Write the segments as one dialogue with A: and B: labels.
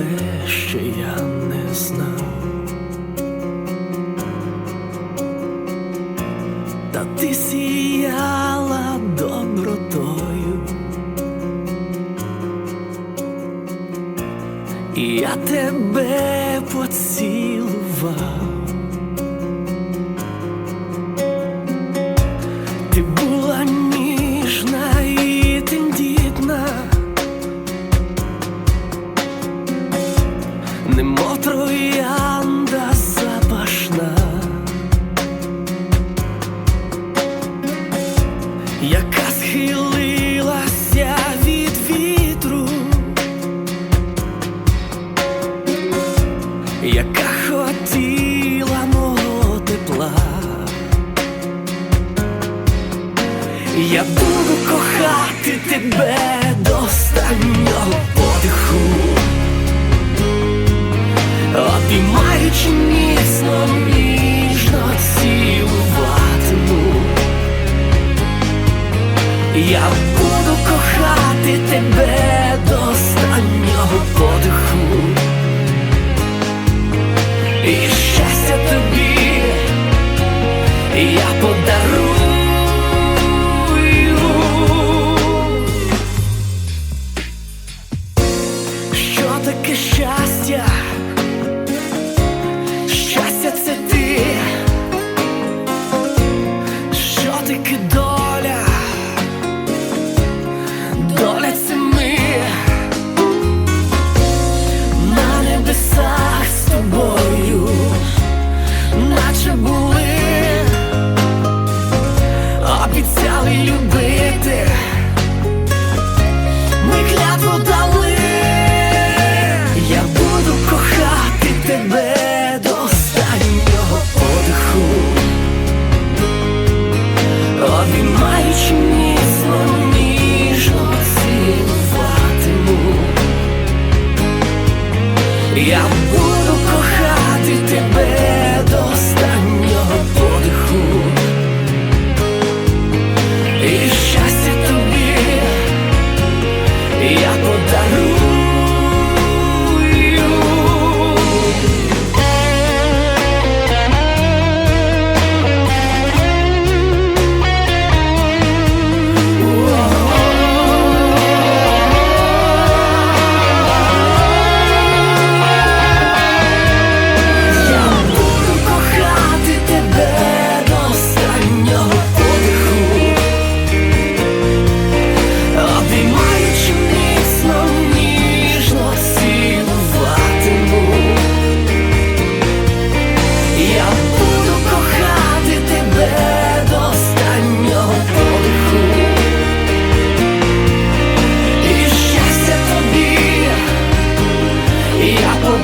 A: тебе ще я не знав, та ти сіяла добротою, і я тебе поцілував. Я буду кохати тебе до останнього подиху, обіймаючи міцно, ніжно цілуватиму. Я буду кохати тебе I'm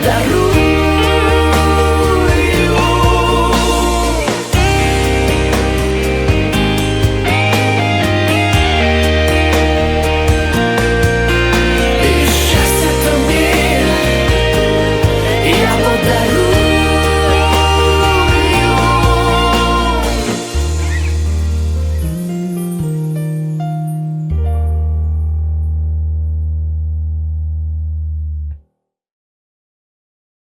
A: 다